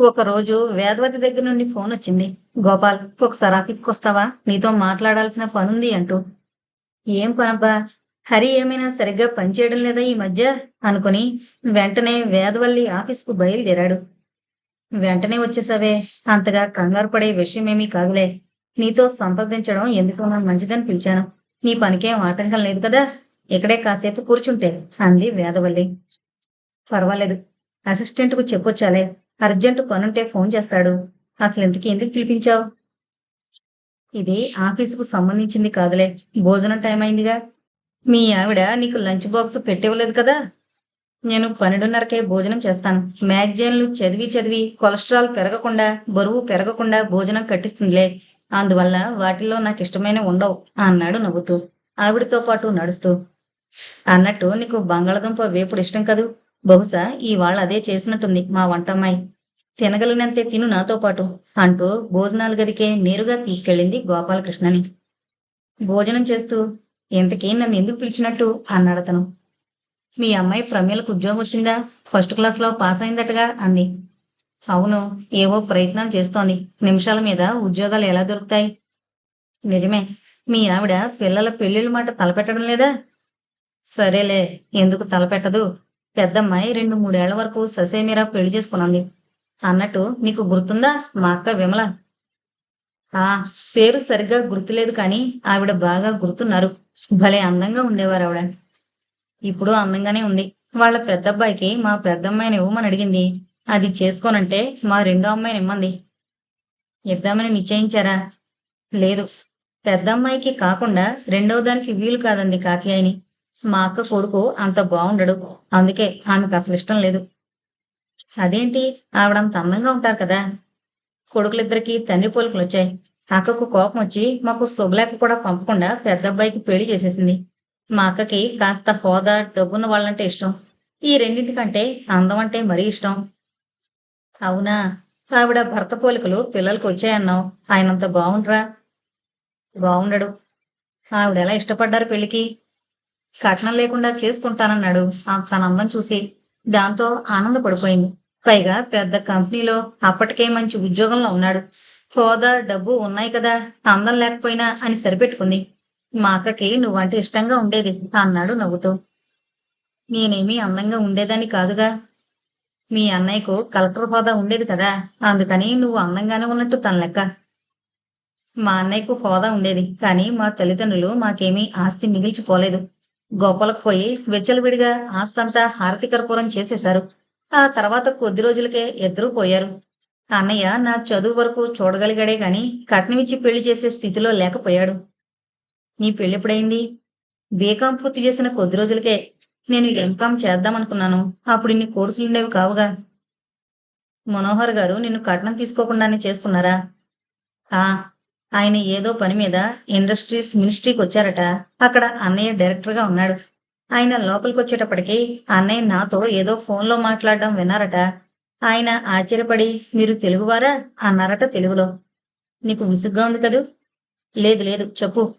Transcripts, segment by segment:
ఒకరోజు వేదవతి దగ్గర నుండి ఫోన్ వచ్చింది. గోపాల్ ఒకసారి ఆఫీస్కి వస్తావా? నీతో మాట్లాడాల్సిన పనుంది అంటూ. ఏం పనబ్బా? హరి ఏమైనా సరిగ్గా పనిచేయడం లేదా ఈ మధ్య? అనుకుని వెంటనే వేదవల్లి ఆఫీస్కు బయలుదేరాడు. వెంటనే వచ్చేసావే. అంతగా కంగారు పడే విషయమేమీ కాదులే. నీతో సంప్రదించడం ఎందుకు నాకు మంచిదని పిలిచాను. నీ పనికేం ఆటంకం లేదు కదా? ఇక్కడే కాసేపు కూర్చుంటే అంది వేదవల్లి. పర్వాలేదు. అసిస్టెంట్కు చెప్పొచ్చాలే. అర్జెంటు పనుంటే ఫోన్ చేస్తాడు. అసలు ఇంతకీ ఎందుకు పిలిపించావు? ఇది ఆఫీసుకు సంబంధించింది కాదులే. భోజనం టైం అయిందిగా. మీ ఆవిడ నీకు లంచ్ బాక్స్ పెట్టివ్వలేదు కదా? నేను పన్నెండున్నరకే భోజనం చేస్తాను. మ్యాగజైన్లు చదివి చదివి కొలెస్ట్రాల్ పెరగకుండా బరువు పెరగకుండా భోజనం కట్టిస్తుందిలే. అందువల్ల వాటిల్లో నాకు ఇష్టమైన ఉండవు అన్నాడు నవ్వుతూ. ఆవిడతో పాటు నడుస్తూ. అన్నట్టు నీకు బంగాళదుంప వేపుడు ఇష్టం కదూ? బహుశా ఇవాళ అదే చేసినట్టుంది మా వంటమ్మాయి. తినగలిగినంతే తిను నాతో పాటు అంటూ భోజనాల గదికే నేరుగా తీసుకెళ్ళింది గోపాలకృష్ణని. భోజనం చేస్తూ ఇంతకీ నన్ను ఎందుకు పిలిచినట్టు? అన్నాడు అతను. మీ అమ్మాయి ప్రమేలకు ఉద్యోగం వచ్చిందా? ఫస్ట్ క్లాస్లో పాస్ అయిందటగా? అంది. అవును ఏవో ప్రయత్నాలు చేస్తోంది. నిమిషాల మీద ఉద్యోగాలు ఎలా దొరుకుతాయి? నిజమే. మీ ఆవిడ పిల్లల పెళ్ళిళ్ళ మాట తలపెట్టడం లేదా? సరేలే ఎందుకు తలపెట్టదు? పెద్దమ్మాయి రెండు మూడేళ్ళ వరకు ససేమిరా పెళ్ళి చేసుకున్నాండి అన్నట్టు నీకు గుర్తుందా? మా అక్క విమల. ఆ పేరు సరిగ్గా గుర్తులేదు కానీ ఆవిడ బాగా గుర్తున్నారు. భలే అందంగా ఉండేవారు ఆవిడ. ఇప్పుడు అందంగానే ఉంది. వాళ్ళ పెద్దబ్బాయికి మా పెద్దమ్మాయిని ఇవ్వమని అడిగింది? అది చేసుకోనంటే మా రెండో అమ్మాయిని ఇమ్మంది. ఇద్దామని నిశ్చయించారా? లేదు. పెద్దమ్మాయికి కాకుండా రెండవ దానికి వీలు కాదంది కాత్యాయిని మా అక్క కొడుకు అంత బాగుండడు అందుకే ఆమెకు అసలు ఇష్టం లేదు. అదేంటి? ఆవిడంత అందంగా ఉంటారు కదా. కొడుకులిద్దరికి తండ్రి పోలికలు వచ్చాయి అక్కకు కోపం వచ్చి మాకు శుభలేఖ కూడా పంపకుండా పెద్ద అబ్బాయికి పెళ్ళి చేసేసింది. మా అక్కకి కాస్త హోదా డబ్బున్న వాళ్ళంటే ఇష్టం. ఈ రెండింటికంటే అందం అంటే మరీ ఇష్టం. అవునా? ఆవిడ భర్త పోలికలు పిల్లలకు వచ్చాయన్నావు. ఆయనంత బాగుండ్రా బాగుండడు ఆవిడ ఎలా ఇష్టపడ్డారు పెళ్ళికి కట్నం లేకుండా చేసుకుంటానన్నాడు ఆ తన అందం చూసి. దాంతో ఆనందపడిపోయింది. పైగా పెద్ద కంపెనీలో అప్పటికే మంచి ఉద్యోగంలో ఉన్నాడు. హోదా డబ్బు ఉన్నాయి కదా అందం లేకపోయినా అని సరిపెట్టుకుంది. మా అక్కకి నువ్వంటే ఇష్టంగా ఉండేది అన్నాడు నవ్వుతూ. నేనేమీ అందంగా ఉండేదాన్ని కాదుగా. మీ అన్నయ్యకు కలెక్టర్ హోదా ఉండేది కదా అందుకని నువ్వు అందంగానే ఉన్నట్టు తన లెక్క. మా అన్నయ్యకు హోదా ఉండేది కానీ మా తల్లిదండ్రులు మాకేమీ ఆస్తి మిగిల్చిపోలేదు. గోపాలకు పోయి విచ్చలవిడిగా ఆస్తంతా హారతి కర్పూరం చేసేశారు. ఆ తర్వాత కొద్ది రోజులకే ఇద్దరూ పోయారు. అన్నయ్య నా చదువు వరకు చూడగలిగాడే గాని కట్నమిచ్చి పెళ్ళి చేసే స్థితిలో లేకపోయాడు. నీ పెళ్ళెప్పుడైంది బీకాం పూర్తి చేసిన కొద్ది రోజులకే నేను ఎంకాం చేద్దామనుకున్నాను. అప్పుడు ఇన్ని కోర్సులుండేవి కావుగా. మనోహర్ గారు నిన్ను కట్నం తీసుకోకుండానే చేసుకున్నారా? ఆ ఆయన ఏదో పని మీద ఇండస్ట్రీస్ మినిస్ట్రీకి వచ్చారట. అక్కడ అన్నయ్య డైరెక్టర్గా ఉన్నాడు. ఆయన లోపలికి వచ్చేటప్పటికి అన్నయ్య నాతో ఏదో ఫోన్లో మాట్లాడడం విన్నారట. ఆయన ఆశ్చర్యపడి మీరు తెలుగువారా? అన్నారట తెలుగులో. నీకు విసుగ్గా ఉంది కదూ? లేదు లేదు చెప్పు.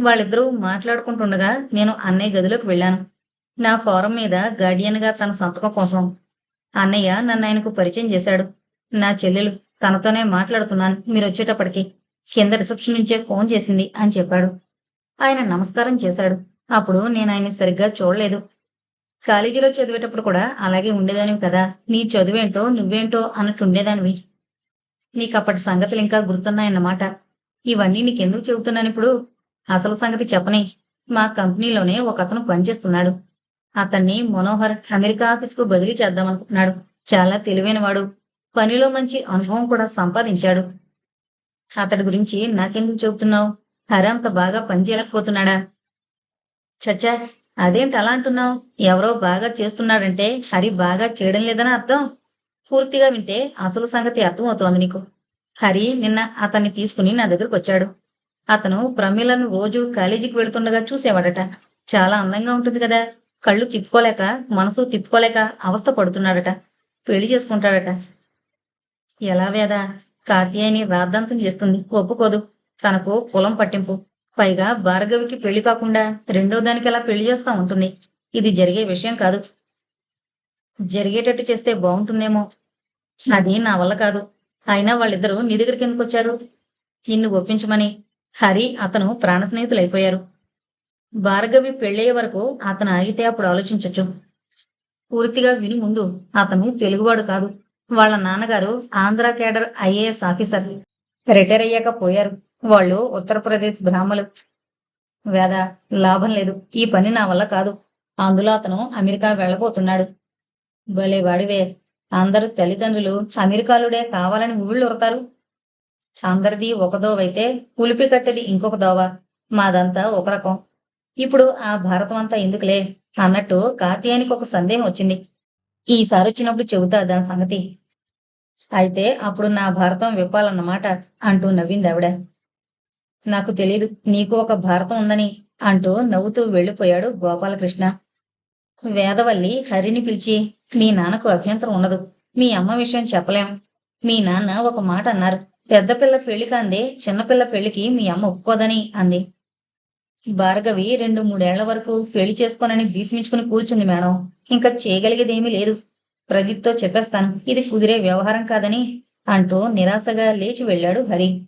వాళ్ళిద్దరూ మాట్లాడుకుంటుండగా నేను అన్నయ్య గదిలోకి వెళ్ళాను. నా ఫారం మీద గార్డియన్గా తన సంతకం కోసం. అన్నయ్య నన్ను ఆయనకు పరిచయం చేశాడు. నా చెల్లెలు తనతోనే మాట్లాడుతున్నాను. మీరు వచ్చేటప్పటికి కింద రిసెప్షన్ నుంచే ఫోన్ చేసింది అని చెప్పాడు. ఆయన నమస్కారం చేశాడు. అప్పుడు నేను ఆయన సరిగ్గా చూడలేదు. కాలేజీలో చదివేటప్పుడు కూడా అలాగే ఉండేదానివి కదా. నీ చదువేంటో నువ్వేంటో అన్నట్టు ఉండేదానివి. నీకు అప్పటి సంగతులు ఇంకా గుర్తున్నాయన్నమాట. ఇవన్నీ నీకెందుకు చెబుతున్నాను ఇప్పుడు? అసలు సంగతి చెప్పని. మా కంపెనీలోనే ఒక అతను పనిచేస్తున్నాడు. అతన్ని మనోహర్ అమెరికా ఆఫీస్కు బదిలీ చేద్దామనుకుంటున్నాడు. చాలా తెలివైనవాడు. పనిలో మంచి అనుభవం కూడా సంపాదించాడు. అతడి గురించి నాకెందుకు చెబుతున్నావు? హరి అంత బాగా పనిచేయలేకపోతున్నాడా? చచ్చా అదేంటి అలా అంటున్నావు? ఎవరో బాగా చేస్తున్నాడంటే హరి బాగా చేయడం లేదని అర్థం? పూర్తిగా వింటే అసలు సంగతి అర్థమవుతోంది నీకు. హరి నిన్న అతన్ని తీసుకుని నా దగ్గరకు వచ్చాడు. అతను ప్రమీలను రోజు కాలేజీకి వెళుతుండగా చూసేవాడట. చాలా అందంగా ఉంటుంది కదా. కళ్ళు తిప్పుకోలేక మనసు తిప్పుకోలేక అవస్థ పడుతున్నాడట. పెళ్ళి చేసుకుంటాడట. ఎలా వేదా? కాత్యాయని రాద్ధాంతం చేస్తుంది. ఒప్పుకోదు. తనకు కులం పట్టింపు. పైగా భార్గవికి పెళ్ళి కాకుండా రెండో దానికి ఎలా పెళ్ళి చేస్తా ఉంటుంది. ఇది జరిగే విషయం కాదు. జరిగేటట్టు చేస్తే బాగుంటుందేమో. అది నా వల్ల కాదు. అయినా వాళ్ళిద్దరూ నీ దగ్గరికి ఎందుకు వచ్చారు? నిన్ను ఒప్పించమని. హరి అతను ప్రాణ స్నేహితులైపోయారు. భార్గవి పెళ్ళయ్యే వరకు అతను ఆగితే అప్పుడు ఆలోచించచ్చు. పూర్తిగా విని ముందు అతను తెలుగువాడు కాదు. వాళ్ళ నాన్నగారు Andhra cadre IAS officer. Retire అయ్యాక పోయారు. వాళ్ళు ఉత్తరప్రదేశ్ బ్రాహ్మలు. వేద లాభం లేదు. ఈ పని నా వల్ల కాదు. అందులో అతను అమెరికా వెళ్ళబోతున్నాడు. భలే వాడివే. అందరు తల్లిదండ్రులు అమెరికాలుడే కావాలని ఊళ్ళు ఉరతారు. అందరిది ఒక దోవైతే ఉలిపి కట్టేది ఇంకొక దోవ. మాదంతా ఒక రకం. ఇప్పుడు ఆ భారతం అంతా ఎందుకులే? అన్నట్టు కార్తీయానికి ఒక సందేహం వచ్చింది. ఈసారి వచ్చినప్పుడు చెబుతా దాని సంగతి. అయితే అప్పుడు నా భారతం విప్పాలన్నమాట అంటూ నవ్వింది ఆవిడ. నాకు తెలియదు నీకు ఒక భారతం ఉందని అంటూ నవ్వుతూ వెళ్ళిపోయాడు గోపాలకృష్ణ. వేదవల్లి హరిని పిలిచి మీ నాన్నకు అభ్యంతరం ఉండదు మీ అమ్మ విషయం చెప్పలేం. మీ నాన్న ఒక మాట అన్నారు పెద్ద పిల్ల పెళ్ళి కాందే చిన్నపిల్ల పెళ్ళికి మీ అమ్మ ఒప్పుకోదని అంది. భార్గవి రెండు మూడేళ్ళ వరకు పెళ్ళి చేసుకోనని భీష్మించుకుని కూర్చుంది మేడం ఇంకా చేయగలిగేదేమీ లేదు. ప్రదీప్తో చెప్పేస్తాను. ఇది కుదిరే వ్యవహారం కాదని అంటూ నిరాశగా లేచి వెళ్ళాడు హరి.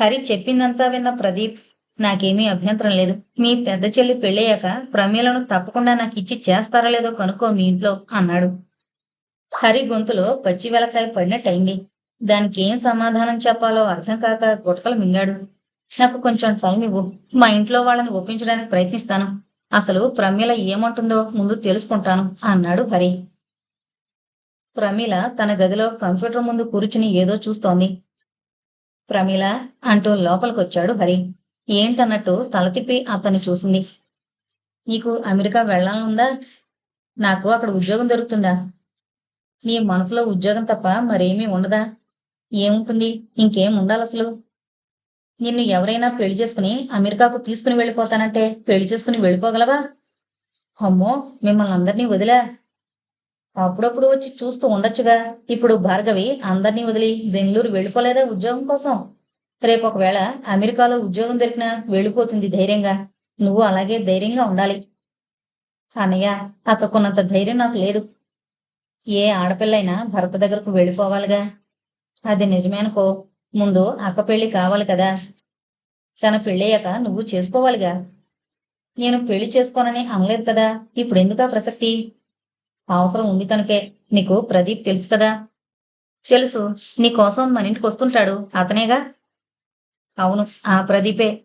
హరి చెప్పిందంతా విన్న ప్రదీప్ నాకేమీ అభ్యంతరం లేదు. మీ పెద్ద చెల్లి పెళ్ళయ్యాక ప్రమీలను తప్పకుండా నాకు ఇచ్చి చేస్తారా లేదో కనుక్కో మీ ఇంట్లో అన్నాడు. హరి గొంతులో పచ్చి వెలకాయ పడినట్టయింది. దానికి ఏం సమాధానం చెప్పాలో అర్థం కాక గుటకలు మింగాడు. నాకు కొంచెం టైం ఇవ్వు. మా ఇంట్లో వాళ్ళని ఒప్పించడానికి ప్రయత్నిస్తాను. అసలు ప్రమీల ఏమంటుందో ముందు తెలుసుకుంటాను అన్నాడు హరి. ప్రమీల తన గదిలో కంప్యూటర్ ముందు కూర్చుని ఏదో చూస్తోంది. ప్రమీల అంటూ లోపలికొచ్చాడు హరి. ఏంటన్నట్టు తల తిప్పి అతన్ని చూసింది. నీకు అమెరికా వెళ్ళాలనుందా? నాకు అక్కడ ఉద్యోగం దొరుకుతుందా? నీ మనసులో ఉద్యోగం తప్ప మరేమీ ఉండదా? ఏముంటుంది? ఇంకేం ఉండాలి అసలు? నిన్ను ఎవరైనా పెళ్ళి చేసుకుని అమెరికాకు తీసుకుని వెళ్ళిపోతానంటే పెళ్ళి చేసుకుని వెళ్ళిపోగలవా? అమ్మో మిమ్మల్ని అందరినీ వదిలే. అప్పుడప్పుడు వచ్చి చూస్తూ ఉండొచ్చుగా. ఇప్పుడు భార్గవి అందరినీ వదిలి బెంగళూరు వెళ్ళిపోలేదా ఉద్యోగం కోసం? రేపు ఒకవేళ అమెరికాలో ఉద్యోగం దొరికినా వెళ్ళిపోతుంది ధైర్యంగా. నువ్వు అలాగే ధైర్యంగా ఉండాలి. అన్నయ్య అక్కకున్నంత ధైర్యం నాకు లేదు. ఏ ఆడపిల్లైనా భర్త దగ్గరకు వెళ్ళిపోవాలిగా. అది నిజమే అనుకో ముందు అక్క పెళ్ళి కావాలి కదా. తన పెళ్ళయ్యాక నువ్వు చేసుకోవాలిగా. నేను పెళ్ళి చేసుకోనని అనలేదు కదా. ఇప్పుడు ఎందుకా ప్రసక్తి? అవసరం ఉంది కనుకే నీకు ప్రదీప్ తెలుసు కదా? తెలుసు. నీ కోసం మన ఇంటికి వస్తుంటాడు. అతనేగా? అవును ఆ ప్రదీపే.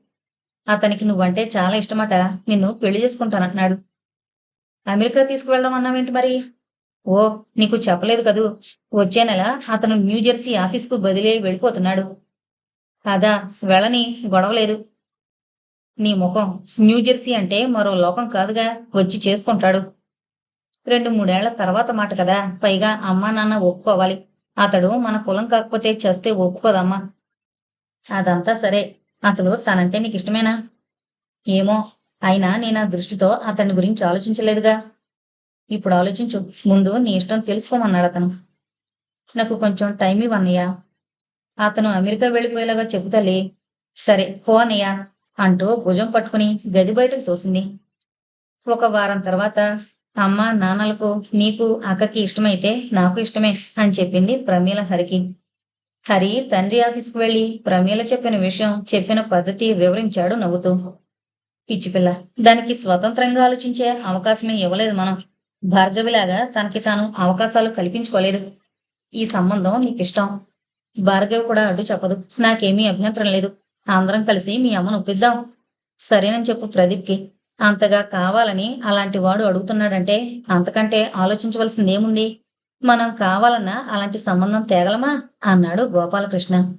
అతనికి నువ్వంటే చాలా ఇష్టమట. నిన్ను పెళ్ళి చేసుకుంటానంటున్నాడు. అమెరికా తీసుకువెళ్దాం అన్నావేంటి మరి? ఓ నీకు చెప్పలేదు కదూ. వచ్చే నెల అతను న్యూజెర్సీ ఆఫీస్కు బదిలీ అయి వెళ్ళిపోతున్నాడు. అదా వెళ్ళని గొడవలేదు. నీ ముఖం న్యూజెర్సీ అంటే మరో లోకం కాదుగా. వచ్చి చేసుకుంటాడు. రెండు మూడేళ్ళ తర్వాత మాట కదా. పైగా అమ్మా నాన్న ఒప్పుకోవాలి. అతడు మన కులం కాకపోతే చస్తే ఒప్పుకోదమ్మా. అదంతా సరే. అసలు తనంటే నీకు ఇష్టమేనా? ఏమో. అయినా నేను ఆ దృష్టితో అతని గురించి ఆలోచించలేదుగా. ఇప్పుడు ఆలోచించు. ముందు నీ ఇష్టం తెలుసుకోమన్నాడు అతను. నాకు కొంచెం టైం ఇవ్వన్నయ్యా. అతను అమెరికా వెళ్ళిపోయేలాగా చెబుతలే. సరే పో అన్నయ్య అంటూ భుజం పట్టుకుని గది బయటకు తోసింది. ఒక వారం తర్వాత అమ్మ నాన్నలకు నీకు అక్కకి ఇష్టమైతే నాకు ఇష్టమే అని చెప్పింది ప్రమీల హరికి. హరి తండ్రి ఆఫీస్కి వెళ్ళి ప్రమీల చెప్పిన విషయం చెప్పిన పద్ధతి వివరించాడు నవ్వుతూ. పిచ్చిపిల్ల దానికి స్వతంత్రంగా ఆలోచించే అవకాశమే ఇవ్వలేదు మనం. భార్గవిలాగా తనకి తాను అవకాశాలు కల్పించుకోలేదు. ఈ సంబంధం నీకు ఇష్టం భార్గవి కూడా అడ్డు చెప్పదు. నాకేమీ అభ్యంతరం లేదు. అందరం కలిసి మీ అమ్మను ఒప్పిద్దాం. సరేనని చెప్పు ప్రదీప్కి. అంతగా కావాలని అలాంటి వాడు అడుగుతున్నాడంటే అంతకంటే ఆలోచించవలసింది ఏముంది? మనం కావాలన్నా అలాంటి సంబంధం తేగలమా? అన్నాడు గోపాలకృష్ణ.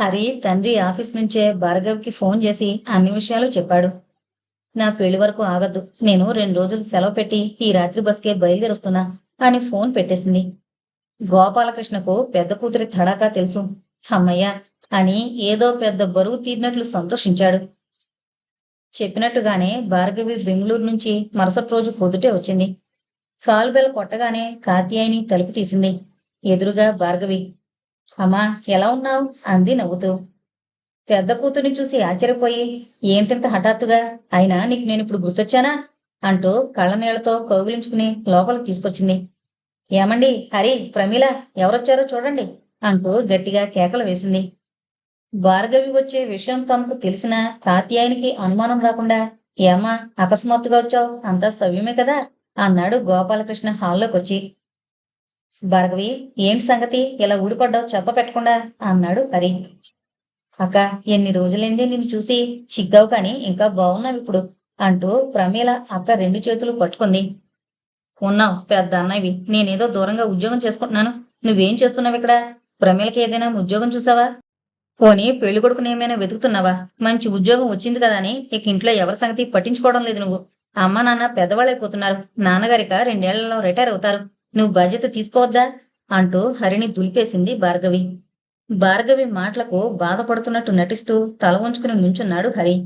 హరి తండ్రి ఆఫీస్ నుంచే భార్గవ్కి ఫోన్ చేసి అన్ని విషయాలు చెప్పాడు. నా పెళ్ళి వరకు ఆగద్దు. నేను రెండు రోజులు సెలవు పెట్టి ఈ రాత్రి బస్కే బయలుదేరుస్తున్నా అని ఫోన్ పెట్టేసింది. గోపాలకృష్ణకు పెద్ద కూతురి తడాకా తెలుసు. అమ్మయ్య అని ఏదో పెద్ద బరువు తీరినట్లు సంతోషించాడు. చెప్పినట్టుగానే భార్గవి బెంగళూరు నుంచి మరుసటి రోజు పొద్దుటే వచ్చింది. కాలు బెల్ కొట్టగానే కాత్యాయిని తలుపు తీసింది. ఎదురుగా భార్గవి అమ్మా ఎలా ఉన్నావు? అంది నవ్వుతూ. పెద్ద కూతుర్ని చూసి ఆశ్చర్యపోయి ఏంటింత హఠాత్తుగా? అయినా నీకు నేను ఇప్పుడు గుర్తొచ్చానా? అంటూ కళ్ళనీళ్ళతో కౌగిలించుకుని లోపలికి తీసుకొచ్చింది. ఏమండి హరి ప్రమీల ఎవరొచ్చారో చూడండి అంటూ గట్టిగా కేకలు వేసింది. భార్గవి వచ్చే విషయం తమకు తెలిసిన కాత్యాయనికి అనుమానం రాకుండా ఏమా అకస్మాత్తుగా వచ్చావు? అంతా సవ్యమే కదా? అన్నాడు గోపాలకృష్ణ హాల్లోకి వచ్చి భార్గవి ఏంటి సంగతి? ఇలా ఊడిపడ్డావు? చెప్ప పెట్టకుండా అన్నాడు హరి. అక్క ఎన్ని రోజులైంది నిన్ను చూసి? చిగ్గావు కానీ ఇంకా బాగున్నావు ఇప్పుడు అంటూ ప్రమీల అక్క రెండు చేతులు పట్టుకుంది. ఉన్నావు పెద్ద అన్నవి నేనేదో దూరంగా ఉద్యోగం చేసుకుంటున్నాను. నువ్వేం చేస్తున్నావు ఇక్కడ? ప్రమీలకి ఏదైనా ఉద్యోగం చూసావా? పోనీ పెళ్ళి కొడుకుని ఏమైనా వెతుకుతున్నావా? మంచి ఉద్యోగం వచ్చింది కదా అని ఇక ఇంట్లో ఎవరి సంగతి పట్టించుకోవడం లేదు నువ్వు. అమ్మ నాన్న పెద్దవాళ్ళైపోతున్నారు. నాన్నగారిక రెండేళ్ళలో రిటైర్ అవుతారు. నువ్వు బాధ్యత తీసుకోవద్దా? అంటూ హరిని దులిపేసింది భార్గవి. భార్గవి మాటలకు బాధపడుతున్నట్టు నటిస్తూ తల ఉంచుకుని నుంచున్నాడు హరి.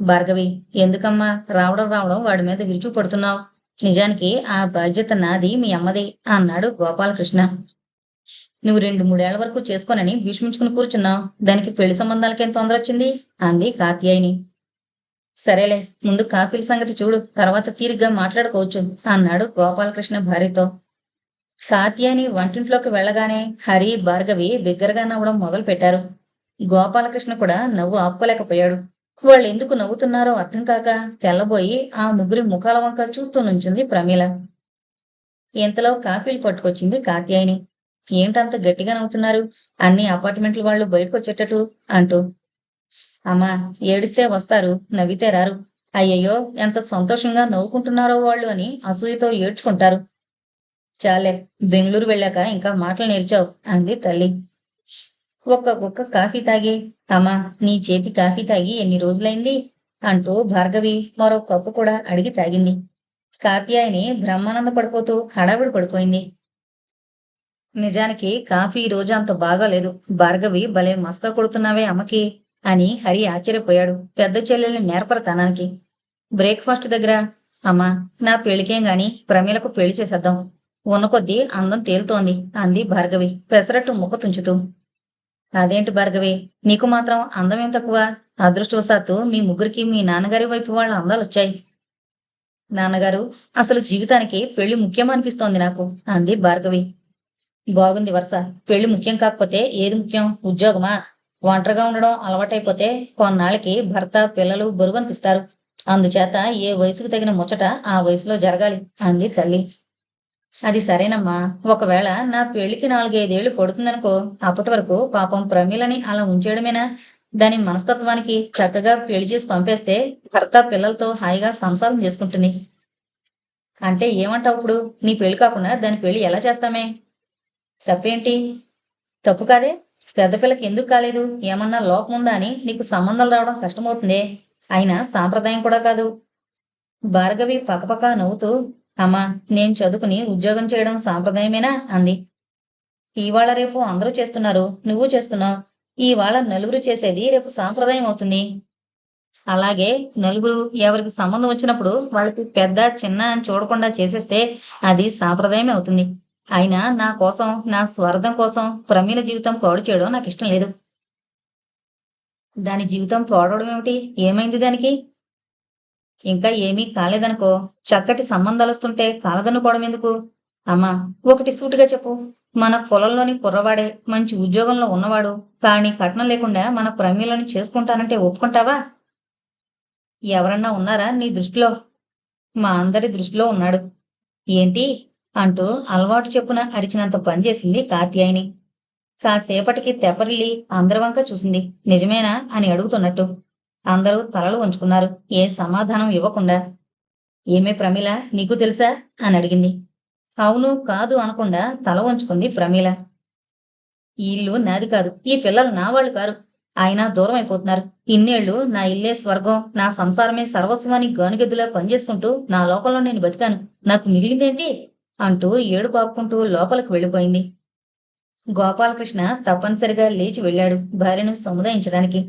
భార్గవి ఎందుకమ్మా రావడం రావడం వాడి మీద విరుచుపడుతున్నావు నిజానికి ఆ బాధ్యత నాది మీ అమ్మది అన్నాడు గోపాలకృష్ణ. నువ్వు రెండు మూడేళ్ళ వరకు చేసుకోనని భీష్మించుకుని కూర్చున్నావు దానికి పెళ్ళి సంబంధాలకేం తొందర వచ్చింది? అంది కాత్యాయిని సరేలే ముందు కాఫీల సంగతి చూడు తర్వాత తీరిగ్గా మాట్లాడుకోవచ్చు అన్నాడు గోపాలకృష్ణ భార్యతో. కాత్యాని వంటింట్లోకి వెళ్ళగానే హరి భార్గవి బిగ్గరగా నవ్వడం మొదలు పెట్టారు గోపాలకృష్ణ కూడా నవ్వు ఆపుకోలేకపోయాడు. వాళ్ళు ఎందుకు నవ్వుతున్నారో అర్థం కాక తెల్లబోయి ఆ ముగ్గురి ముఖాల వంక చూస్తూ నుంచుంది ప్రమీల. ఇంతలో కాఫీలు పట్టుకొచ్చింది కాత్యాయిని ఏంటంత గట్టిగా నవ్వుతున్నారు? అన్ని అపార్ట్మెంట్ల వాళ్ళు బయటకు వచ్చేటట్టు అంటూ. అమ్మా ఏడిస్తే వస్తారు నవ్వితే రారు. అయ్యయ్యో ఎంత సంతోషంగా నవ్వుకుంటున్నారో వాళ్ళు అని అసూయతో ఏడ్చుకుంటారు. చాలే బెంగళూరు వెళ్ళాక ఇంకా మాటలు నేర్చావు అంది తల్లి. ఒక్క కుక్క కాఫీ తాగి అమ్మా నీ చేతి కాఫీ తాగి ఎన్ని రోజులైంది? అంటూ భార్గవి మరో కప్పు కూడా అడిగి తాగింది. కాత్యాయని బ్రహ్మానంద పడిపోతూ హడావిడి పడిపోయింది. నిజానికి కాఫీ ఈ రోజు అంత బాగాలేదు. భార్గవి భలే మస్క కొడుతున్నావే అమ్మకి అని హరి ఆశ్చర్యపోయాడు పెద్ద చెల్లెల్ని నేర్పరతనానికి బ్రేక్ఫాస్ట్ దగ్గర? అమ్మా నా పెళ్ళికేం గాని ప్రమీలకు పెళ్ళి చేసేద్దాం. ఉన్న కొద్దీ అందం తేలుతోంది అంది భార్గవి పెసరట్టు ముఖ తుంచుతూ. అదేంటి భార్గవి నీకు మాత్రం అందమేం తక్కువ? అదృష్టవశాత్తు మీ ముగ్గురికి మీ నాన్నగారి వైపు వాళ్ళ అందాలు వచ్చాయి నాన్నగారు అసలు జీవితానికి పెళ్ళి ముఖ్యం అనిపిస్తోంది నాకు అంది భార్గవి. బాగుంది వరుస. పెళ్ళి ముఖ్యం కాకపోతే ఏది ముఖ్యం? ఉద్యోగమా? ఒంటరిగా ఉండడం అలవాటైపోతే కొన్నాళ్ళకి భర్త పిల్లలు బరువు అనిపిస్తారు. అందుచేత ఏ వయసుకు తగిన ముచ్చట ఆ వయసులో జరగాలి అంది తల్లి. అది సరేనమ్మా. ఒకవేళ నా పెళ్ళికి నాలుగైదేళ్ళు పడుతుందనుకో అప్పటి వరకు పాపం ప్రమీలని అలా ఉంచేయడమేనా? దాని మనస్తత్వానికి చక్కగా పెళ్ళి చేసి పంపేస్తే భర్త పిల్లలతో హాయిగా సంసారం చేసుకుంటుంది. అంటే ఏమంటావు ఇప్పుడు? నీ పెళ్ళి కాకుండా దాని పెళ్ళి ఎలా చేస్తామే? తప్పేంటి? తప్పు కాదే? పెద్ద పిల్లకి ఎందుకు కాలేదు? ఏమన్నా లోపం ఉందా అని నీకు సంబంధాలు రావడం కష్టమవుతుందే. అయినా సాంప్రదాయం కూడా కాదు. భార్గవి పకపక నవ్వుతూ అమ్మా నేను చదువుకుని ఉద్యోగం చేయడం సాంప్రదాయమేనా? అంది. ఇవాళ రేపు అందరూ చేస్తున్నారు. నువ్వు చేస్తున్నావు. ఇవాళ నలుగురు చేసేది రేపు సాంప్రదాయం అవుతుంది. అలాగే నలుగురు ఎవరికి సంబంధం వచ్చినప్పుడు వాళ్ళకి పెద్ద చిన్న అని చూడకుండా చేసేస్తే అది సాంప్రదాయమే అవుతుంది. అయినా నా కోసం నా స్వార్థం కోసం ప్రమీల జీవితం పాడు చేయడం నాకు ఇష్టం లేదు. దాని జీవితం పాడవడం ఏమిటి? ఏమైంది దానికి? ఇంకా ఏమీ కాలేదనుకో చక్కటి సంబంధాలు వస్తుంటే కాలదనుకోవడం ఎందుకు? అమ్మా ఒకటి సూటిగా చెప్పు. మన పొలంలోని కుర్రవాడే మంచి ఉద్యోగంలో ఉన్నవాడు కానీ కట్నం లేకుండా మన ప్రమీలను చేసుకుంటానంటే ఒప్పుకుంటావా? ఎవరన్నా ఉన్నారా నీ దృష్టిలో? మా అందరి దృష్టిలో ఉన్నాడు. ఏంటి? అంటూ అలవాటు చెప్పున అరిచినంత పనిచేసింది కాత్యాయిని. కాసేపటికి తెపరిల్లి అందరి వంక చూసింది. నిజమేనా అని అడుగుతున్నట్టు. అందరూ తలలు వంచుకున్నారు. ఏ సమాధానం ఇవ్వకుండా. ఏమే ప్రమీల నీకు తెలుసా? అని అడిగింది. అవును కాదు అనకుండా తల వంచుకుంది ప్రమీల. ఈ ఇల్లు నాది కాదు. ఈ పిల్లలు నా వాళ్ళు కారు. అయినా దూరం అయిపోతున్నారు. ఇన్నేళ్ళు నా ఇల్లే స్వర్గం. నా సంసారమే సర్వస్వాన్ని గానుగెద్దులా పనిచేసుకుంటూ నా లోకంలో నేను బతికాను. నాకు మిగిలిందేంటి? అంటూ ఏడు పాపుకుంటూ లోపలికి వెళ్ళిపోయింది. గోపాలకృష్ణ తప్పనిసరిగా లేచి వెళ్ళాడు భార్యను సముదాయించడానికి.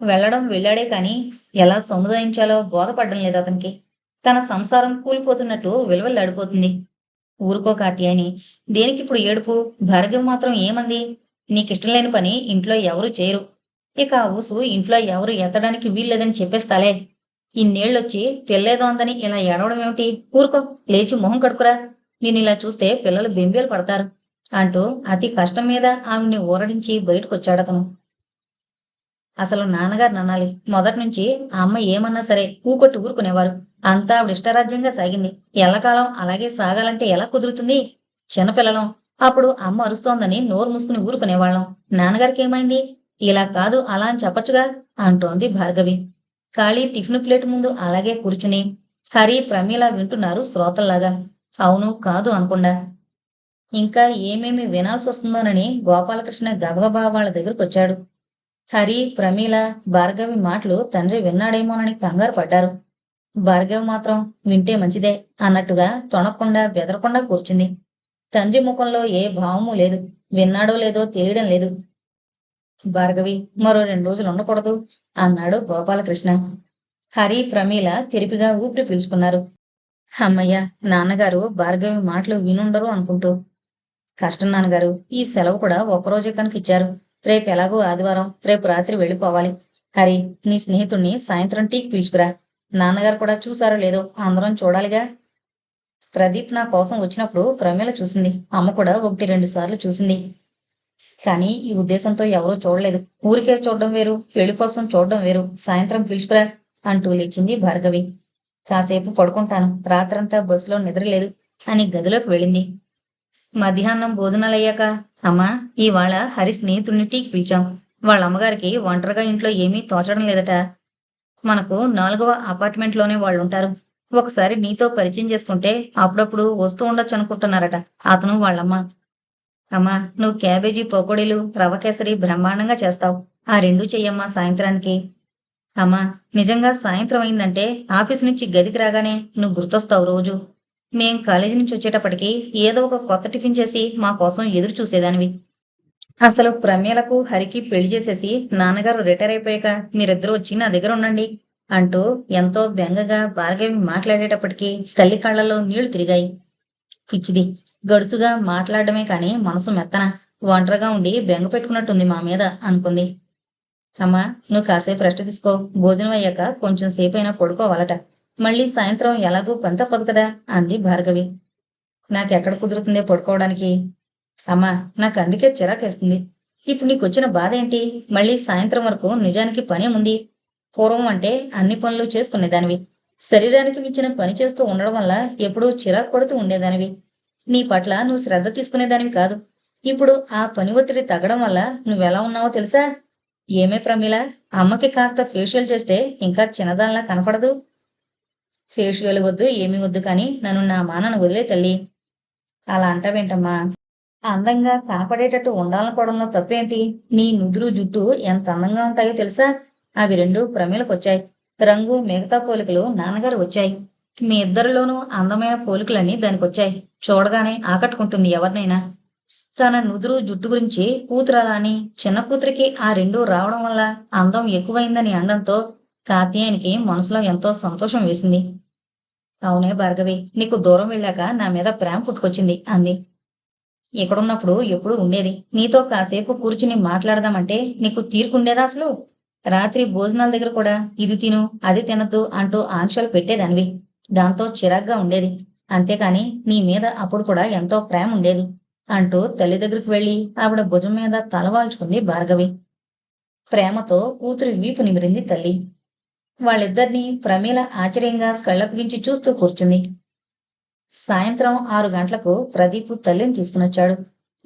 వెళ్ళడం వెళ్ళాడే కాని ఎలా సముదాయించాలో బోధపడడం లేదు అతనికి. తన సంసారం కూలిపోతున్నట్టు విలువల్లాడిపోతుంది. ఊరుకో కాత్యాయని దేనికిప్పుడు ఏడుపు? భార్గవి మాత్రం ఏమంది? నీకిష్టం లేని పని ఇంట్లో ఎవరు చేయరు. ఇక ఆ ఊసు ఇంట్లో ఎవరు ఎత్తడానికి వీల్లేదని చెప్పేస్తాలే. ఇన్నేళ్ళొచ్చి పెళ్ళేదో అందని ఇలా ఏడవడం ఏమిటి? ఊరుకో లేచి మొహం కడుకురా నేను ఇలా చూస్తే పిల్లలు బెంబేలు పడతారు అంటూ అతి కష్టం మీద ఆమెని ఊరడించి బయటకొచ్చాడతను. అసలు నాన్నగారు ననాలి. మొదటి నుంచి ఆ అమ్మ ఏమన్నా సరే ఊకొట్టు ఊరుకునేవారు. అంతా ఆవిడ ఇష్టరాజ్యంగా సాగింది. ఎల్లకాలం అలాగే సాగాలంటే ఎలా కుదురుతుంది? చిన్నపిల్లలం. అప్పుడు అమ్మ అరుస్తోందని నోరు మూసుకుని ఊరుకునేవాళ్ళం. నాన్నగారికి ఏమైంది ఇలా కాదు అలా అని చెప్పొచ్చుగా అంటోంది భార్గవి. ఖాళీ టిఫిన్ ప్లేట్ ముందు అలాగే కూర్చుని హరి ప్రమీల వింటున్నారు శ్రోతల్లాగా. అవును కాదు అనకుండా ఇంకా ఏమేమి వినాల్సి వస్తుందోనని గోపాలకృష్ణ గబగబా వాళ్ళ దగ్గరకు వచ్చాడు. హరి ప్రమీల భార్గవి మాటలు తండ్రి విన్నాడేమోనని కంగారు పడ్డారు. భార్గవి మాత్రం వింటే మంచిదే అన్నట్టుగా తొణకుండా బెదరకుండా కూర్చుంది. తండ్రి ముఖంలో ఏ భావము లేదు. విన్నాడో లేదో తెలియడం లేదు. భార్గవి మరో రెండు రోజులు ఉండకూడదు అన్నాడు గోపాలకృష్ణ. హరి ప్రమీల తెరిపిగా ఊపిరి పీల్చుకున్నారు. అమ్మయ్య నాన్నగారు భార్గవి మాటలు వినుండరు అనుకుంటూ. కష్టం నాన్నగారు ఈ సెలవు కూడా ఒక్కరోజే కనుక ఇచ్చారు రేపు ఎలాగో ఆదివారం రేపు రాత్రి వెళ్ళిపోవాలి. హరి నీ స్నేహితుణ్ణి సాయంత్రం టీకి పిలుచుకురా. నాన్నగారు కూడా చూసారో లేదో అందరం చూడాలిగా. ప్రదీప్ నా కోసం వచ్చినప్పుడు ప్రమేల చూసింది. అమ్మ కూడా ఒకటి రెండు సార్లు చూసింది. కానీ ఈ ఉద్దేశంతో ఎవరూ చూడలేదు. ఊరికే చూడడం వేరు పెళ్ళి కోసం చూడడం వేరు. సాయంత్రం పిలుచుకురా అంటూ లేచింది భార్గవి. కాసేపు పడుకుంటాను. రాత్రంతా బస్సులో నిద్రలేదు. అని గదిలోకి వెళ్ళింది. మధ్యాహ్నం భోజనాలయ్యాక అమ్మా ఇవాళ హరి స్నేహితుడిని టీకి పిలిచాం. వాళ్ళ అమ్మగారికి ఒంటరిగా ఇంట్లో ఏమీ తోచడం లేదట. మనకు నాలుగవ అపార్ట్మెంట్లోనే వాళ్ళు ఉంటారు ఒకసారి నీతో పరిచయం చేసుకుంటే అప్పుడప్పుడు వస్తూ ఉండొచ్చు అనుకుంటున్నారట అతను వాళ్ళమ్మ. అమ్మా నువ్వు క్యాబేజీ పకోడీలు రవ కేసరి బ్రహ్మాండంగా చేస్తావు. ఆ రెండు చెయ్యమ్మా సాయంత్రానికి. అమ్మా నిజంగా సాయంత్రం అయిందంటే ఆఫీస్ నుంచి గదికి రాగానే నువ్వు గుర్తొస్తావు రోజు. మేం కాలేజీ నుంచి వచ్చేటప్పటికి ఏదో ఒక కొత్త టిఫిన్ చేసి మా కోసం ఎదురు చూసేదానివి. అసలు ప్రమేలకు హరికి పెళ్ళి చేసేసి నాన్నగారు రిటైర్ అయిపోయాక మీరిద్దరూ వచ్చి నా దగ్గర ఉండండి అంటూ ఎంతో బెంగగా భార్గవి మాట్లాడేటప్పటికీ తల్లి కళ్ళలో నీళ్ళు తిరిగాయి. పిచ్చిది గడుసుగా మాట్లాడడమే కానీ మనసు మెత్తన ఒంటరిగా ఉండి బెంగ పెట్టుకున్నట్టుంది మా మీద అనుకుంది. అమ్మా నువ్వు కాసేపు రెస్ట్ తీసుకో. భోజనం అయ్యాక కొంచెం సేపు అయినా పడుకోవాలట. మళ్ళీ సాయంత్రం ఎలాగూ పని తప్పదు కదా అంది భార్గవి. నాకెక్కడ కుదురుతుందే పడుకోవడానికి? అమ్మా నాకు అందుకే చిరాకేస్తుంది ఇప్పుడు నీకు వచ్చిన బాధ ఏంటి? మళ్ళీ సాయంత్రం వరకు నిజానికి పనేముంది పూర్వం అంటే అన్ని పనులు చేసుకునేదానివి. శరీరానికి మించిన పని చేస్తూ ఉండడం వల్ల ఎప్పుడూ చిరాకు పడుతూ ఉండేదానివి. నీ పట్ల నువ్వు శ్రద్ధ తీసుకునేదానివి కాదు. ఇప్పుడు ఆ పని ఒత్తిడి తగ్గడం వల్ల నువ్వెలా ఉన్నావో తెలుసా? ఏమే ప్రమిళ అమ్మకి కాస్త ఫేషియల్ చేస్తే ఇంకా చిన్నదానిలా కనపడదు. ఫేషియల్ వద్దు ఏమీ వద్దు కానీ నన్ను నా మానను వదిలే తల్లి. అలా అంటావేంటమ్మా? అందంగా కనపడేటట్టు ఉండాలనుకోవడంలో తప్పేంటి? నీ నుదురు జుట్టు ఎంత అందంగా ఉంటాయో తెలుసా? అవి రెండు ప్రమీలకొచ్చాయి రంగు మిగతా పోలికలు నాన్నగారు వచ్చాయి. మీ ఇద్దరిలోనూ అందమైన పోలికలన్నీ దానికొచ్చాయి. చూడగానే ఆకట్టుకుంటుంది ఎవరినైనా. తన నుదురు జుట్టు గురించి కూతురలా అని చిన్న కూతురికి ఆ రెండు రావడం వల్ల అందం ఎక్కువైందని అనడంతో కాత్యాయనికి మనసులో ఎంతో సంతోషం వేసింది. అవునే భార్గవి నీకు దూరం వెళ్ళాక నా మీద ప్రేమ పుట్టుకొచ్చింది అంది. ఇక్కడున్నప్పుడు ఎప్పుడు ఉండేది. నీతో కాసేపు కూర్చుని మాట్లాడదామంటే నీకు తీరుకుండేదా అసలు? రాత్రి భోజనాల దగ్గర కూడా ఇది తిను అది తినద్దు అంటూ ఆంక్షలు పెట్టేదానివి. దాంతో చిరాగ్గా ఉండేది. అంతేకాని నీ మీద అప్పుడు కూడా ఎంతో ప్రేమ ఉండేది. అంటూ తల్లి దగ్గరికి వెళ్ళి ఆవిడ భుజం మీద తలవాల్చుకుంది భార్గవి. ప్రేమతో కూతురి వీపు నిమిరింది తల్లి. వాళ్ళిద్దరినీ ప్రమీల ఆశ్చర్యంగా కళ్ళపిగించి చూస్తూ కూర్చుంది. సాయంత్రం ఆరు గంటలకు ప్రదీప్ తల్లిని తీసుకునొచ్చాడు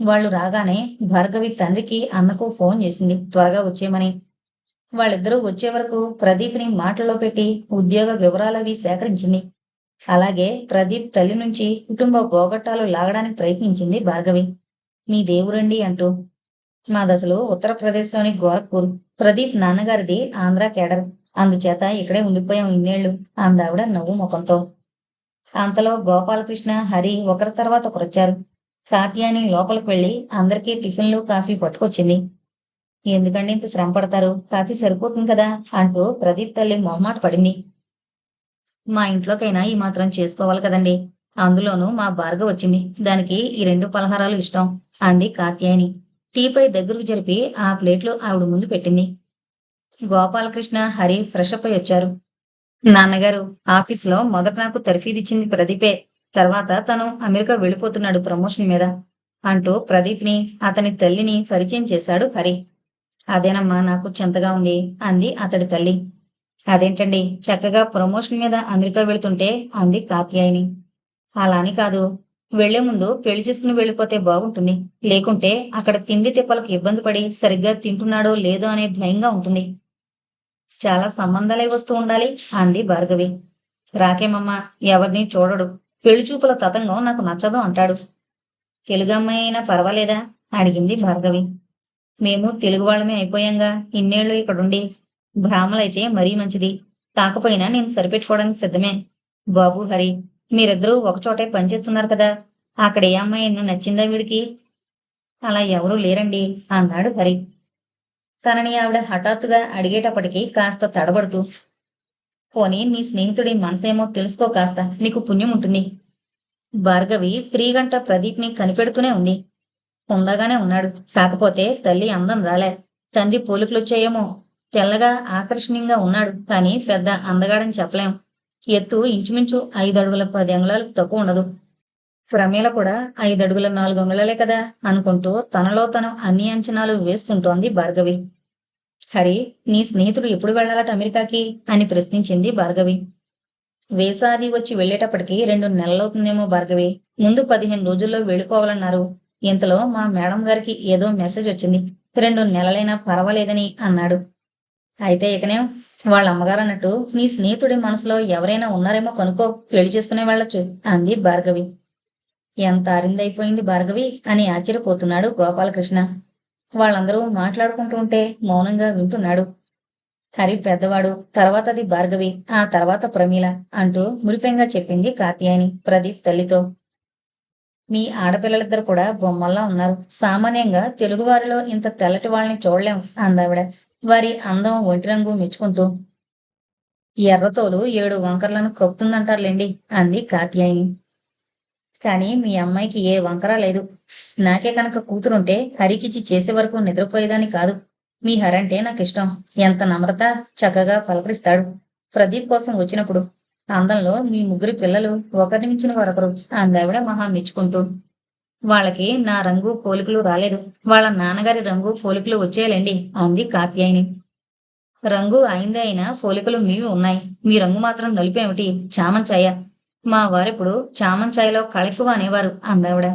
వాళ్ళు రాగానే భార్గవి తండ్రికి అన్నకు ఫోన్ చేసింది. త్వరగా వచ్చేయమని. వాళ్ళిద్దరూ వచ్చే వరకు ప్రదీప్ని మాటల్లో పెట్టి ఉద్యోగ వివరాలవి సేకరించింది. అలాగే ప్రదీప్ తల్లి నుంచి కుటుంబ పోగొట్టాలు లాగడానికి ప్రయత్నించింది భార్గవి. మీ దేవురండి అంటూ. మా దశలు ఉత్తరప్రదేశ్లోని గోరఖ్పూర్. ప్రదీప్ నాన్నగారిది ఆంధ్ర కేడర్. అందుచేత ఇక్కడే ఉండిపోయాం ఇన్నేళ్ళు అందావిడ నవ్వు ముఖంతో. అంతలో గోపాలకృష్ణ హరి ఒకరి తర్వాత ఒకరొచ్చారు. కాత్యాని లోపలికి వెళ్ళి అందరికీ టిఫిన్లు కాఫీ పట్టుకొచ్చింది. ఎందుకండి ఇంత శ్రమ పడతారు కాఫీ సరిపోతుంది కదా అంటూ ప్రదీప్ తల్లి మొహమాట పడింది. మా ఇంట్లోకైనా ఈ మాత్రం చేసుకోవాలి కదండి. అందులోనూ మా భార్గ వచ్చింది. దానికి ఈ రెండు పలహారాలు ఇష్టం. అంది కాత్యాయని. టీపై దగ్గరకు జరిపి ఆ ప్లేట్లో ఆవిడ ముందు పెట్టింది. గోపాలకృష్ణ హరి ఫ్రెష్ అప్ అయి వచ్చారు. నాన్నగారు ఆఫీస్లో మొదట నాకు తర్ఫీదిచ్చింది ప్రదీపే. తర్వాత తను అమెరికా వెళ్ళిపోతున్నాడు ప్రమోషన్ మీద. అంటూ ప్రదీప్ని అతని తల్లిని పరిచయం చేశాడు హరి. అదేనమ్మా నాకు చింతగా ఉంది అంది అతడి తల్లి. అదేంటండి? చక్కగా ప్రమోషన్ మీద అందరితో వెళుతుంటే అంది కాత్యాయని. అలా అని కాదు. వెళ్ళే ముందు పెళ్ళి చేసుకుని వెళ్ళిపోతే బాగుంటుంది. లేకుంటే అక్కడ తిండి తిప్పలకు ఇబ్బంది పడి సరిగ్గా తింటున్నాడో లేదో అనే భయంగా ఉంటుంది. చాలా సంబంధాలే వస్తూ ఉండాలి అంది భార్గవి. రాకేమమ్మ ఎవరిని చూడడు. పెళ్ళి చూపుల తతంగం నాకు నచ్చదు అంటాడు. తెలుగమ్మాయి అయినా పర్వాలేదా? అడిగింది భార్గవి. మేము తెలుగు వాళ్ళమే అయిపోయాంగా. ఇన్నేళ్ళు ఇక్కడుండి బ్రాహ్మలైతే మరీ మంచిది. కాకపోయినా నేను సరిపెట్టుకోవడానికి సిద్ధమే. బాబు హరి మీరిద్దరూ ఒకచోటే పనిచేస్తున్నారు కదా. అక్కడ ఏ అమ్మాయి నచ్చిందా వీడికి? అలా ఎవరూ లేరండి అన్నాడు హరి. తనని ఆవిడ హఠాత్తుగా అడిగేటప్పటికి కాస్త తడబడుతూ పోనీ నీ స్నేహితుడి మనసేమో తెలుసుకో కాస్త నీకు పుణ్యం ఉంటుంది. భార్గవి త్రీగంట ప్రదీప్ని కనిపెడుతూనే ఉంది. ఉండగానే ఉన్నాడు. కాకపోతే తల్లి అందం రాలే. తండ్రి పోలికలొచ్చాయేమో. తెల్లగా ఆకర్షణీయంగా ఉన్నాడు. కానీ పెద్ద అందగాడని చెప్పలేం. ఎత్తు ఇంచుమించు ఐదు అడుగుల పది అంగుళాలకు తక్కువ ఉండదు. ప్రమీల కూడా ఐదు అడుగుల నాలుగు అంగుళాలే కదా అనుకుంటూ తనలో తను అన్ని అంచనాలు వేసుకుంటోంది భార్గవి. హరి నీ స్నేహితుడు ఎప్పుడు వెళ్ళాలట అమెరికాకి? అని ప్రశ్నించింది భార్గవి. వేసాది వచ్చి వెళ్ళేటప్పటికి రెండు నెలలవుతుందేమో భార్గవి. ముందు పదిహేను రోజుల్లో వెళ్ళిపోవాలన్నారు. ఇంతలో మా మేడం గారికి ఏదో మెసేజ్ వచ్చింది. రెండు నెలలైనా పర్వాలేదని అన్నాడు. అయితే ఇకనే వాళ్ళ అమ్మగారు అన్నట్టు నీ స్నేహితుడి మనసులో ఎవరైనా ఉన్నారేమో కనుక్కో పెళ్ళి చేసుకునే వెళ్ళొచ్చు అంది భార్గవి. ఎంత అరిందైపోయింది భార్గవి అని ఆశ్చర్యపోతున్నాడు గోపాలకృష్ణ. వాళ్ళందరూ మాట్లాడుకుంటూ ఉంటే మౌనంగా వింటున్నాడు. హరి పెద్దవాడు తర్వాత అది భార్గవి ఆ తర్వాత ప్రమీల అంటూ మురిపెంగా చెప్పింది కాత్యాయని ప్రదీప్ తల్లితో. మీ ఆడపిల్లలిద్దరు కూడా బొమ్మల్లా ఉన్నారు. సామాన్యంగా తెలుగువారిలో ఇంత తెల్లటి వాళ్ళని చూడలేం అందావిడ. వారి అందం ఒంటి రంగు మెచ్చుకుంటూ ఎర్రతోలు ఏడు వంకరలను కప్పుతుందంటారులేండి అంది కాత్యాయిని. కానీ మీ అమ్మాయికి ఏ వంకర లేదు. నాకే కనుక కూతురుంటే హరికిచ్చి చేసే వరకు నిద్రపోయేదాని కాదు. మీ హరంటే నాకు ఇష్టం ఎంత నమ్రత చక్కగా పలకరిస్తాడు. ప్రదీప్ కోసం వచ్చినప్పుడు అందంలో మీ ముగ్గురి పిల్లలు ఒకరిని మించిన మరొకరు అందావిడ మహా మెచ్చుకుంటూ. వాళ్ళకి నా రంగు పోలికలు రాలేదు. వాళ్ళ నాన్నగారి రంగు పోలికలు వచ్చేయాలండి అంది కాత్యాయిని. రంగు అయిందే అయినా పోలికలు మీవి ఉన్నాయి. మీ రంగు మాత్రం నలిపేమిటి? చామంచాయ. మా వారిప్పుడు చామంచాయలో కళెక్కువ అనేవారు అందావిడ.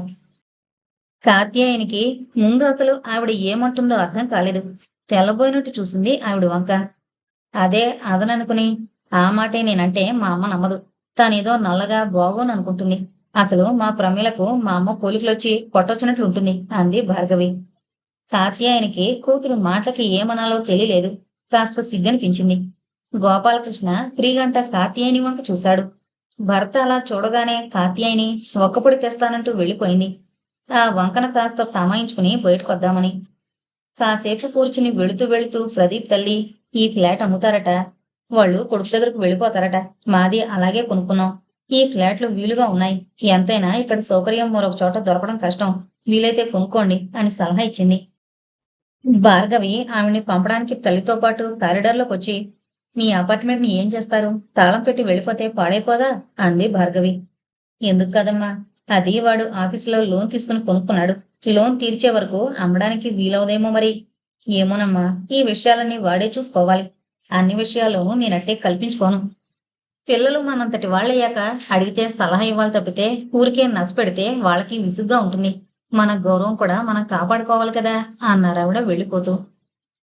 కాత్యాయనికి ముందు అసలు ఆవిడ ఏమంటుందో అర్థం కాలేదు. తెల్లబోయినట్టు చూసింది ఆవిడ వంక. అదే అదననుకుని ఆ మాటే నేనంటే మా అమ్మ నమ్మదు. తానేదో నల్లగా బాగోననుకుంటుంది. అసలు మా ప్రమిలకు మా అమ్మ పోలికలొచ్చి కొట్టొచ్చినట్లు ఉంటుంది అంది భార్గవి. కాత్యాయనికి కూతురు మాటలకి ఏమనాలో తెలియలేదు కాస్త సిగ్గనిపించింది. గోపాలకృష్ణ త్రీగంట కాత్యాయని వంక చూశాడు. భర్త అలా చూడగానే కాత్యాయని ఒక్కపొడి తెస్తానంటూ వెళ్ళిపోయింది. ఆ వంకన కాస్త తమాయించుకుని బయటకొద్దామని. కాసేపు కూర్చుని వెళుతూ వెళుతూ ప్రదీప్ తల్లి ఈ ఫ్లాట్ అమ్ముతారట వాళ్ళు కొడుకు దగ్గరకు వెళ్ళిపోతారట మాది అలాగే కొనుక్కున్నాం. ఈ ఫ్లాట్లు వీలుగా ఉన్నాయి. ఎంతైనా ఇక్కడ సౌకర్యం మరొక చోట దొరకడం కష్టం. వీలైతే కొనుక్కోండి అని సలహా ఇచ్చింది. భార్గవి ఆమెని పంపడానికి తల్లితో పాటు కారిడార్లోకి వచ్చి మీ అపార్ట్మెంట్ని ఏం చేస్తారు? తాళం పెట్టి వెళ్ళిపోతే పాడైపోదా? అంది భార్గవి. ఎందుకు కదమ్మా? అది వాడు ఆఫీసులో లోన్ తీసుకుని కొనుక్కున్నాడు. లోన్ తీర్చే వరకు అమ్మడానికి వీలవదేమో మరి. ఏమోనమ్మా ఈ విషయాలన్నీ వాడే చూసుకోవాలి. అన్ని విషయాలు నేనట్టే కల్పించుకోను. పిల్లలు మనంతటి వాళ్ళయ్యాక అడిగితే సలహా ఇవ్వాలి తప్పితే ఊరికే నష్టపెడితే వాళ్ళకి విసుగ్గా ఉంటుంది. మన గౌరవం కూడా మనం కాపాడుకోవాలి కదా అన్నారు ఆవిడ వెళ్ళిపోతూ.